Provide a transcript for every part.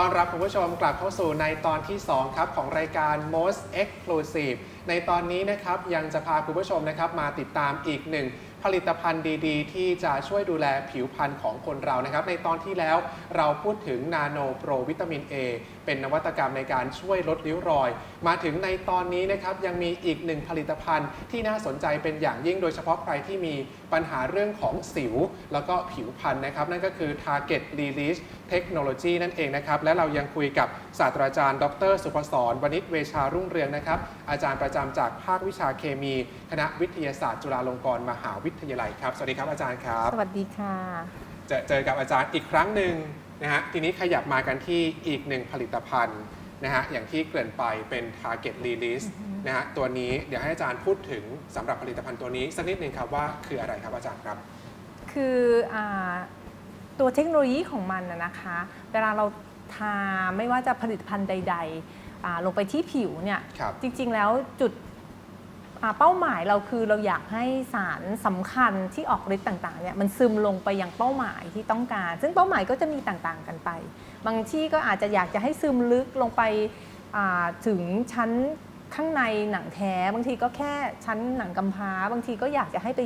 ต้อนรับคุณผู้ชมกลับเข้าสู่ในตอนที่ 2 ครับของรายการ Most Exclusive ในตอนนี้นะครับยังจะพาคุณผู้ชมนะครับมาติดตามอีกหนึ่ง ผลิตภัณฑ์ดี ๆ ที่จะช่วยดูแลผิวพรรณของคนเรานะครับ ในตอนที่แล้วเราพูดถึงนาโนโปรวิตามิน A เป็นนวัตกรรมในการช่วยลดริ้วรอย มาถึงในตอนนี้นะครับยังมีอีกหนึ่งผลิตภัณฑ์ที่น่าสนใจเป็นอย่างยิ่งโดยเฉพาะใครที่มีปัญหาเรื่องของสิว แล้วก็ผิวพรรณนะครับ นั่นก็คือ Target Release Technology นั่นเองนะครับ และเรายังคุยกับศาสตราจารย์ ดร สุพศรวณิชเวชารุ่งเรืองนะครับ อาจารย์ประจำจากภาควิชาเคมี คณะวิทยาศาสตร์จุฬาลงกรณ์มหาวิทยาลัยครับ สวัสดีครับอาจารย์ครับ สวัสดีค่ะ จะเจอกับอาจารย์อีกครั้งหนึ่งนะฮะ ทีนี้ขยับมากันที่อีกหนึ่งผลิตภัณฑ์นะฮะ อย่างที่เกริ่นไปเป็น Target Release นะฮะ ตัวนี้เดี๋ยวให้อาจารย์พูดถึงสำหรับผลิตภัณฑ์ตัวนี้สักนิดหนึ่งครับว่าคืออะไรครับอาจารย์ครับ คืออาตัวเทคโนโลยีของมันนะนะคะ เวลาเราทาไม่ว่าจะผลิตภัณฑ์ใดๆอ่าลงไปที่ผิวเนี่ยครับจริงๆแล้วจุด อ่าเป้าหมายเราคือเราอยากให้สารสำคัญที่ออกฤทธิ์ต่างๆเนี่ยมันซึมลงไปยังเป้าหมายที่ต้องการ ซึ่งเป้าหมายก็จะมีต่างๆกันไป บางที่ก็อาจจะอยากจะให้ซึมลึกลงไปอ่าถึงชั้นข้างในหนังแท้ บางทีก็แค่ชั้นหนังกำพร้า บางทีก็อยากจะให้ไป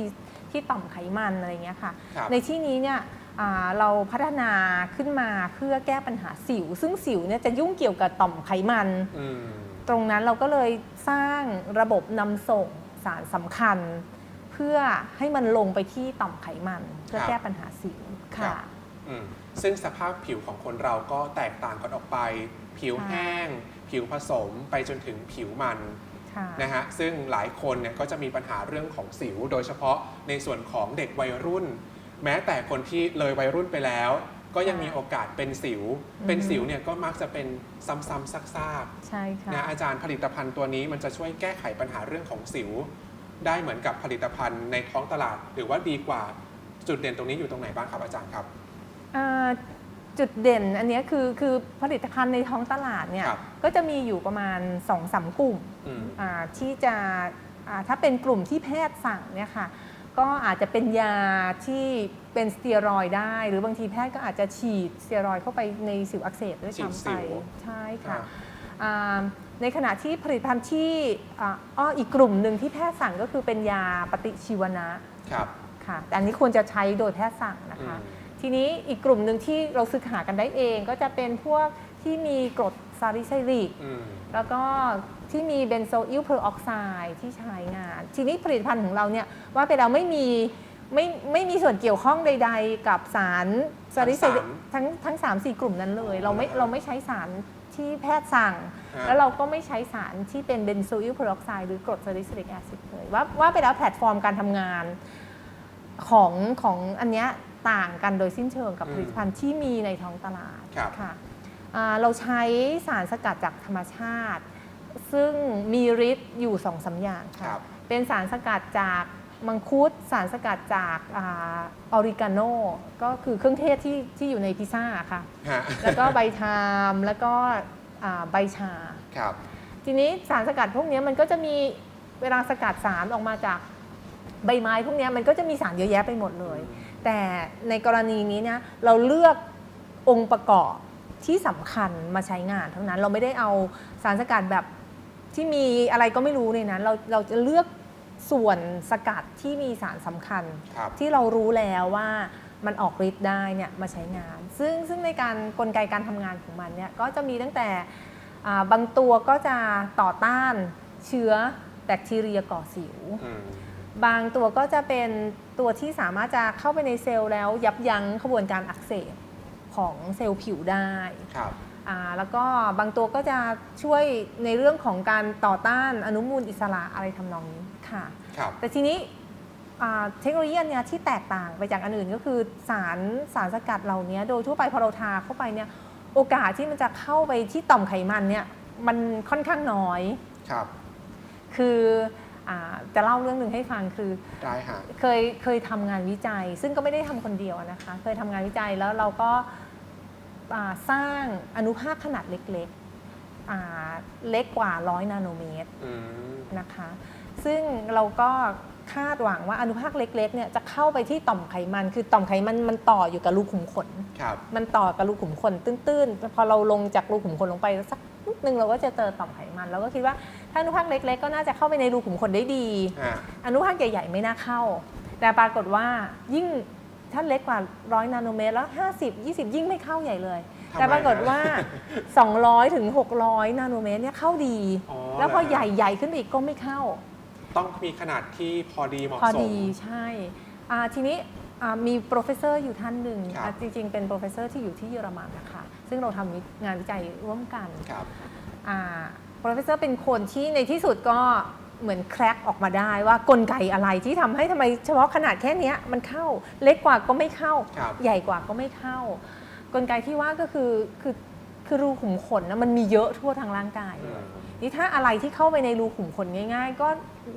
ที่ต่อมไขมันอะไรอย่างเงี้ยค่ะครับในที่นี้เนี่ยอ่าเราพัฒนาขึ้นมาเพื่อแก้ปัญหาสิว ซึ่งสิวเนี่ยจะยุ่งเกี่ยวกับต่อมไขมันอืม ตรงนั้นเราก็เลยสร้างระบบนำส่งสารสำคัญ เพื่อให้มันลงไปที่ต่อมไขมัน เพื่อครับแก้ปัญหาสิวครัค่ะบอืมซึ่งสภาพผิวของคนเราก็แตกต่างกันออกไป ผิวค่ะแห้ง ผิวผสมไปจนถึงผิวมันค่ะนะฮะซึ่งหลายคนเนี่ยก็จะมีปัญหาเรื่องของสิว โดยเฉพาะในส่วนของเด็กวัยรุ่น แม้แต่คนที่เลยวัยรุ่นไปแล้ว ก็ยังมีโอกาสเป็นสิว เป็นสิวเนี่ยก็มักจะเป็นซ้ำๆซากใช่ค่ะ ๆนะอาจารย์ผลิตภัณฑ์ตัวนี้มันจะช่วยแก้ไขปัญหาเรื่องของสิว ได้เหมือนกับผลิตภัณฑ์ในท้องตลาด หรือว่าดีกว่าจุดเด่นตรงนี้อยู่ตรงไหนบ้างครับอาจารย์ครับ อ่าจุดเด่นอันเนี้ยคือคือผลิตภัณฑ์ในท้องตลาดเนี่ยครับ ก็จะมีอยู่ประมาณ2อสามกลุ่มอืม อ่าที่จะอ่าถ้าเป็นกลุ่มที่แพทย์สั่งเนี่ยค่ะ ก็อาจจะเป็นยาที่เป็นสเตียรอยด์ได้ หรือบางทีแพทย์ก็อาจจะฉีดสเตียรอยด์เข้าไปในสิวอักเสบด้วยฉีดซ้ำสิไปวใช่ค่ะอ่าอ่าในขณะที่ผลิตภัณฑ์ที่อ่าอ้ออีกกลุ่มหนึ่งที่แพทย์สั่งก็คือเป็นยาปฏิชีวนะครับค่ะแต่อันนี้ควรจะใช้โดยแพทย์สั่งนะอืคะมทีนี้อีกกลุ่มหนึ่งที่เราซื้อหากันได้เอง ก็จะเป็นพวกที่มีกรด ซาลิไซริกอืมแล้วก็ที่มีเบนโซอิลเพอร์ออกไซด์ที่ใช้งาน ทีนี้ผลิตภัณฑ์ของเราเนี่ยว่าไปแล้วไม่มีไม่ไม่มีส่วนเกี่ยวข้องใด ๆ กับสารซาลิไซริกทั้งทั้งสามสี่กลุ่มนั้นเลย เราไม่เราไม่ใช้สารที่แพทย์สั่งฮะแล้วเราก็ไม่ใช้สารที่เป็นเบนโซอิลเพอร์ออกไซด์หรือกรดซาลิไซริกแอซิดเลยว่าว่าไปแล้วแพลตฟอร์มการทำงานของของอันเนี้ยต่างกันโดยสิ้นเชิงกับอืมผลิตภัณฑ์ที่มีในท้องตลาดครับค่ะอ่า เราใช้สารสกัดจากธรรมชาติ ซึ่งมีฤทธิ์อยู่สองสามอย่างคค่ะรับเป็นสารสกัดจากมังคุดสารสกัดจากอาออริกาโนก็คือเครื่องเทศที่ที่อยู่ในพิซซ่าค่ะฮะแล้วก็ใบทามแล้วก็อ่าใบชาครับทีนี้สารสกัดพวกเนี้ยมันก็จะมีเวลาสกัดสารออกมาจากใบไม้พวกเนี้ยมันก็จะมีสารเยอะแยะไปหมดเลย แต่ในกรณีนี้เนี่ยเราเลือกองค์ประกอบ ที่สำคัญมาใช้งานเท่านั้นเราไม่ได้เอาสารสกัดแบบที่มีอะไรก็ไม่รู้ในนั้น เราเราจะเลือกส่วนสกัดที่มีสารสำคัญครับที่เรารู้แล้วว่ามันออกฤทธิ์ได้เนี่ยมาใช้งาน ซึ่งซึ่งในการกลไกการทำงานของมันเนี่ยก็จะมีตั้งแต่อ่าบางตัวก็จะต่อต้านเชื้อแบคทีเรียก่อสิวอืมบางตัวก็จะเป็นตัวที่สามารถจะเข้าไปในเซลล์แล้วยับยั้งขบวนการอักเสบ ของเซลล์ผิวได้ครับอ่าแล้วก็บางตัวก็จะช่วยในเรื่องของการต่อต้านอนุมูลอิสระอะไรทำนองนี้ค่ะครับแต่ทีนี้อ่าเทคโนโลยีอันเนี้ยที่แตกต่างไปจากอันอื่นก็คือสารสารสกัดเหล่านี้โดยทั่วไปพอเราทาเข้าไปเนี่ยโอกาสที่มันจะเข้าไปที่ต่อมไขมันเนี่ยมันค่อนข้างน้อย ครับ คืออา จะเล่าเรื่องหนึ่งให้ฟังคือได้ฮะเคยเคยทำงานวิจัย ซึ่งก็ไม่ได้ทำคนเดียวนะคะ เคยทำงานวิจัยแล้วเราก็อ่าสร้างอนุภาคขนาดเล็กๆอ่าเล็กกว่า100นาโนเมตรอืมนะคะ ซึ่งเราก็คาดหวังว่าอนุภาคเล็กๆเนี่ยจะเข้าไปที่ต่อมไขมัน คือต่อมไขมันมันต่ออยู่กับรูขุมขนครับมันต่อกับรูขุมขนตื้นๆ พอเราลงจากรูขุมขนลงไปสักนิดนึงเราก็จะเจอต่อมไขมัน เราก็คิดว่า ถ้าอนุภาคเล็ก ๆ ก็น่าจะเข้าไปในรูขุมขนได้ดี อ่า อนุภาคใหญ่ ๆ ไม่น่าเข้า แต่ปรากฏว่ายิ่งถ้าเล็กกว่าร้อยนาโนเมตรแล้ว 50 20 ยิ่งไม่เข้าใหญ่เลย ทำไมแต่ปรากฏว่า 200 ถึง 600 นาโนเมตรเนี่ยเข้าดี อ๋อแล้วพอเหรอฮะใหญ่ๆขึ้นไปอีกก็ไม่เข้า ต้องมีขนาดที่พอดีเหมาะพอสม ดีใช่อ่าทีนี้อ่ามีโปรเฟสเซอร์อยู่ท่านหนึ่งครับ อ่าจริงๆ เป็นโปรเฟสเซอร์ที่อยู่ที่เยอรมันนะคะ ซึ่งเราทำวิงานวิจัยร่วมกันครับโป รเฟสเซอร์เป็นคนที่ในที่สุดก็เหมือนแครกออกมาได้ว่ากลไกอะไรที่ทำให้ทำไมเฉพาะขนาดแค่เนี้ยมันเข้าเล็กกว่าก็ไม่เข้าครับใหญ่กว่าก็ไม่เข้า กลไกที่ว่าก็คือคือคือรูขุมขนนะมันมีเยอะทั่วทางร่างกายอืมนี่ถ้าอะไรที่เข้าไปในรูขุมขนง่าย ๆ ก็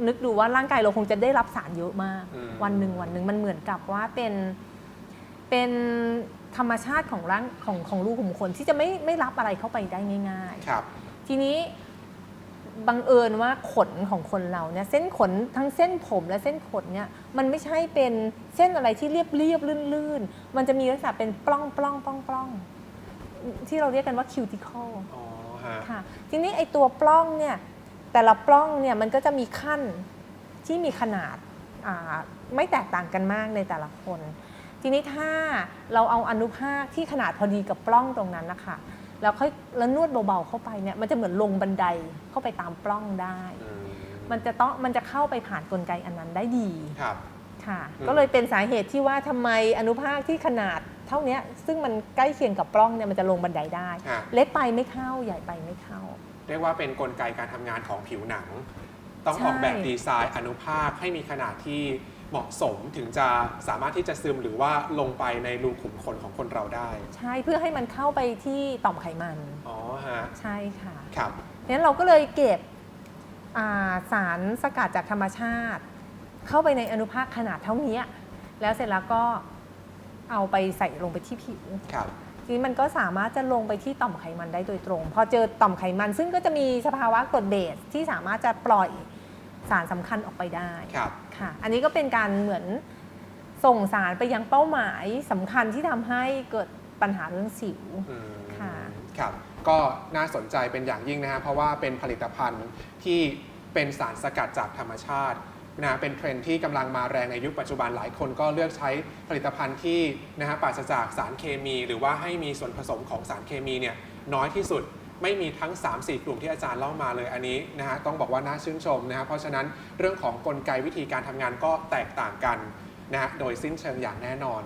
นึกดูว่าร่างกายเราคงจะได้รับสารเยอะมากอืมวันหนึ่งวันหนึ่งมันเหมือนกับว่าเป็นเป็นธรรมชาติของร่างของของรูขุมขนที่จะไม่ไม่รับอะไรเข้าไปได้ง่ายครับๆทีนี้ บังเอิญว่าขนของคนเราเนี่ยเส้นขนทั้งเส้นผมและเส้นขนเนี่ยมันไม่ใช่เป็นเส้นอะไรที่เรียบเรียบๆลื่นๆมันจะมีลักษณะเป็นปล้องปล้องปล้องปล้องที่เราเรียกกันว่าคิวติคอลอ๋อฮะค่ะทีนี้ไอตัวปล้องเนี่ยแต่ละปล้องเนี่ยมันก็จะมีขั้นที่มีขนาดอ่าไม่แตกต่างกันมากในแต่ละคน ทีนี้ถ้าเราเอาอนุภาคที่ขนาดพอดีกับปล้องตรงนั้นนะคะ แล้วค่อยแล้วนวดเบาๆเข้าไปเนี่ยมันจะเหมือนลงบันไดเข้าไปตามปล้องได้อืมมันจะต้องมันจะเข้าไปผ่านกลไกอันนั้นได้ดีครับค่ะอืมก็เลยเป็นสาเหตุที่ว่าทำไมอนุภาคที่ขนาดเท่าเนี้ยซึ่งมันใกล้เคียงกับปล้องเนี่ยมันจะลงบันไดได้ฮะเล็กไปไม่เข้าใหญ่ไปไม่เข้า เรียกว่าเป็นกลไกการทำงานของผิวหนัง ต้องใช่ออกแบบดีไซน์อนุภาคให้มีขนาดที่ เหมาะสมถึงจะสามารถที่จะซึมหรือว่าลงไปในรูขุมขนของคนเราได้ใช่เพื่อให้มันเข้าไปที่ต่อมไขมัน อ๋อฮะใช่ค่ะครับงั้นเราก็เลยเก็บอ่าสารสกัดจากธรรมชาติ เข้าไปในอนุภาคขนาดเท่านี้ แล้วเสร็จแล้วก็เอาไปใส่ลงไปที่ผิว ครับ ทีนี้มันก็สามารถจะลงไปที่ต่อมไขมันได้โดยตรง พอเจอต่อมไขมันซึ่งก็จะมีสภาวะกรดเบสที่สามารถจะปล่อย สารสำคัญออกไปได้ครับ ค่ะ อันนี้ก็เป็นการเหมือนส่งสารไปยังเป้าหมายสำคัญที่ทำให้เกิดปัญหาเรื่องสิว อืมค่ะ ครับ ก็น่าสนใจเป็นอย่างยิ่งนะฮะ เพราะว่าเป็นผลิตภัณฑ์ที่เป็นสารสกัดจากธรรมชาตินะฮะเป็นเทรนด์ที่กำลังมาแรงในยุคปัจจุบันหลายคนก็เลือกใช้ผลิตภัณฑ์ที่นะฮะปราศจากสารเคมี หรือว่าให้มีส่วนผสมของสารเคมีเนี่ยน้อยที่สุด ไม่มีทั้ง 3-4 กลุ่มที่อาจารย์เล่ามาเลยอันนี้นะฮะต้องบอกว่าน่าชื่นชมนะฮะเพราะฉะนั้นเรื่องของกลไกวิธีการทำงานก็แตกต่างกันนะฮะโดยสิ้นเชิงอย่างแน่นอน